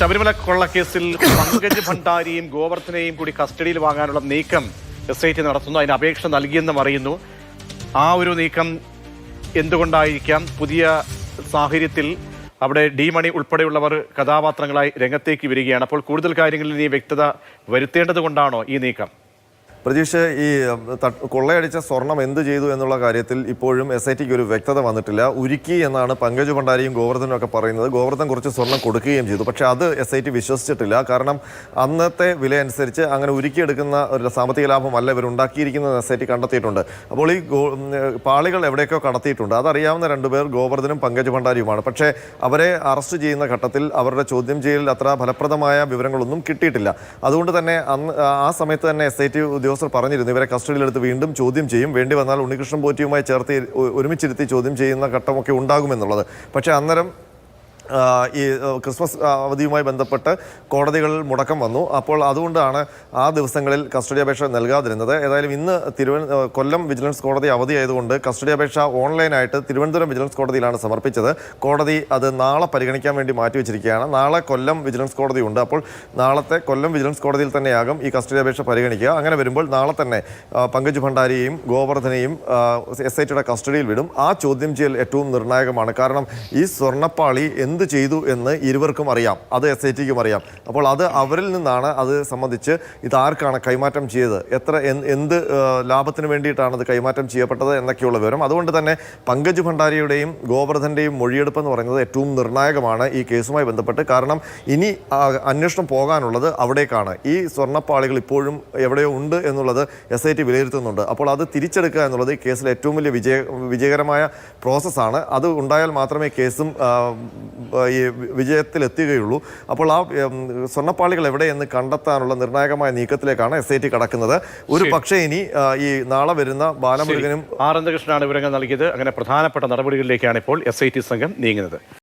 ശബരിമല കൊള്ളക്കേസിൽ പങ്കജ് ഭണ്ഡാരിയും ഗോവർദ്ധനെയും കൂടി കസ്റ്റഡിയിൽ വാങ്ങാനുള്ള നീക്കം എസ് ഐ ടി നടത്തുന്നു. അതിന് അപേക്ഷ നൽകിയെന്നും അറിയുന്നു. ആ ഒരു നീക്കം എന്തുകൊണ്ടായിരിക്കാം? പുതിയ സാഹചര്യത്തിൽ അവിടെ ഡി മണി ഉൾപ്പെടെയുള്ളവർ കഥാപാത്രങ്ങളായി രംഗത്തേക്ക് വരികയാണ്. അപ്പോൾ കൂടുതൽ കാര്യങ്ങളിൽ ഇനി വ്യക്തത വരുത്തേണ്ടത് കൊണ്ടാണോ ഈ നീക്കം? പ്രതീക്ഷ ഈ കൊള്ളയടിച്ച സ്വർണം എന്ത് ചെയ്തു എന്നുള്ള കാര്യത്തിൽ ഇപ്പോഴും എസ് ഐ ടിക്ക് ഒരു വ്യക്തത വന്നിട്ടില്ല. ഉരുക്കി എന്നാണ് പങ്കജ് ഭണ്ഡാരിയും ഗോവർദ്ധനും ഒക്കെ പറയുന്നത്. ഗോവർദ്ധൻ കുറച്ച് സ്വർണം കൊടുക്കുകയും ചെയ്തു. പക്ഷെ അത് എസ് ഐ ടി വിശ്വസിച്ചിട്ടില്ല. കാരണം അന്നത്തെ വില അനുസരിച്ച് അങ്ങനെ ഉരുക്കിയെടുക്കുന്ന ഒരു സാമ്പത്തിക ലാഭമല്ല ഇവർ ഉണ്ടാക്കിയിരിക്കുന്നത് എസ് ഐ ടി കണ്ടെത്തിയിട്ടുണ്ട്. അപ്പോൾ ഈ പാളികൾ എവിടേക്കോ കടത്തിയിട്ടുണ്ട്? അതറിയാവുന്ന രണ്ടുപേർ ഗോവർദ്ധനും പങ്കജ് ഭണ്ഡാരിയുമാണ്. പക്ഷേ അവരെ അറസ്റ്റ് ചെയ്യുന്ന ഘട്ടത്തിൽ അവരുടെ ചോദ്യം ചെയ്യലിൽ അത്ര ഫലപ്രദമായ വിവരങ്ങളൊന്നും കിട്ടിയിട്ടില്ല. അതുകൊണ്ട് തന്നെ അന്ന് ആ സമയത്ത് തന്നെ എസ് ഐ ടി ഉദ്യോഗസ്ഥർ പറഞ്ഞിരുന്നു ഇവരെ കസ്റ്റഡിയിലെടുത്ത് വീണ്ടും ചോദ്യം ചെയ്യും. വേണ്ടി വന്നാൽ ഉണ്ണികൃഷ്ണൻ പോറ്റിയുമായി ചേർത്ത് ഒരുമിച്ചിരുത്തി ചോദ്യം ചെയ്യുന്ന ഘട്ടമൊക്കെ ഉണ്ടാകുമെന്നുള്ളത്. പക്ഷേ അന്നേരം ഈ ക്രിസ്മസ് അവധിയുമായി ബന്ധപ്പെട്ട് കോടതികളിൽ മുടക്കം വന്നു. അപ്പോൾ അതുകൊണ്ടാണ് ആ ദിവസങ്ങളിൽ കസ്റ്റഡി അപേക്ഷ നൽകാതിരുന്നത്. ഏതായാലും ഇന്ന് തിരുവന കൊല്ലം വിജിലൻസ് കോടതി അവധിയായതുകൊണ്ട് കസ്റ്റഡി അപേക്ഷ ഓൺലൈനായിട്ട് തിരുവനന്തപുരം വിജിലൻസ് കോടതിയിലാണ് സമർപ്പിച്ചത്. കോടതി അത് നാളെ പരിഗണിക്കാൻ വേണ്ടി മാറ്റിവെച്ചിരിക്കുകയാണ്. നാളെ കൊല്ലം വിജിലൻസ് കോടതി ഉണ്ട് അപ്പോൾ നാളത്തെ കൊല്ലം വിജിലൻസ് കോടതിയിൽ തന്നെയാകും ഈ കസ്റ്റഡി അപേക്ഷ പരിഗണിക്കുക. അങ്ങനെ വരുമ്പോൾ നാളെ തന്നെ പങ്കജ് ഭണ്ഡാരിയെയും ഗോവർദ്ധനെയും എസ് ഐ ടിയുടെ കസ്റ്റഡിയിൽ വിടും. ആ ചോദ്യം ചെയ്യൽ ഏറ്റവും നിർണായകമാണ്. കാരണം ഈ സ്വർണപ്പാളി എന്ത് ചെയ്തു എന്ന് ഇരുവർക്കും അറിയാം. അത് എസ് ഐ ടിക്കും അറിയാം. അപ്പോൾ അത് അവരിൽ നിന്നാണ് അത് സംബന്ധിച്ച് ഇത് ആർക്കാണ് കൈമാറ്റം ചെയ്തത്? എത്ര എന്ത് എന്ത് ലാഭത്തിന് വേണ്ടിയിട്ടാണ് അത് കൈമാറ്റം ചെയ്യപ്പെട്ടത് എന്നൊക്കെയുള്ള വിവരം. അതുകൊണ്ട് തന്നെ പങ്കജ് ഭണ്ഡാരിയുടെയും ഗോവർദ്ധന്റെയും മൊഴിയെടുപ്പ് എന്ന് പറയുന്നത് ഏറ്റവും നിർണായകമാണ് ഈ കേസുമായി ബന്ധപ്പെട്ട്. കാരണം ഇനി അന്വേഷണം പോകാനുള്ളത് അവിടേക്കാണ്. ഈ സ്വർണപ്പാളികൾ ഇപ്പോഴും എവിടെയോ ഉണ്ട് എന്നുള്ളത് എസ് ഐ ടി വിലയിരുത്തുന്നുണ്ട്. അപ്പോൾ അത് തിരിച്ചെടുക്കുക എന്നുള്ളത് ഈ കേസിൽ ഏറ്റവും വലിയ വിജയ വിജയകരമായ പ്രോസസ്സാണ് അത് ഉണ്ടായാൽ മാത്രമേ കേസും ഈ വിജയത്തിലെത്തുകയുള്ളൂ. അപ്പോൾ ആ സ്വർണപ്പാളികൾ എവിടെയെന്ന് കണ്ടെത്താനുള്ള നിർണായകമായ നീക്കത്തിലേക്കാണ് എസ് ഐ ടി കടക്കുന്നത്. ഒരു പക്ഷേ ഇനി ഈ നാളെ വരുന്ന ബാലമുരുകനും ആർ അനന്തകൃഷ്ണനാണ് വിവരങ്ങൾ നൽകിയത്. അങ്ങനെ പ്രധാനപ്പെട്ട നടപടികളിലേക്കാണ് ഇപ്പോൾ എസ് ഐ ടി സംഘം നീങ്ങുന്നത്.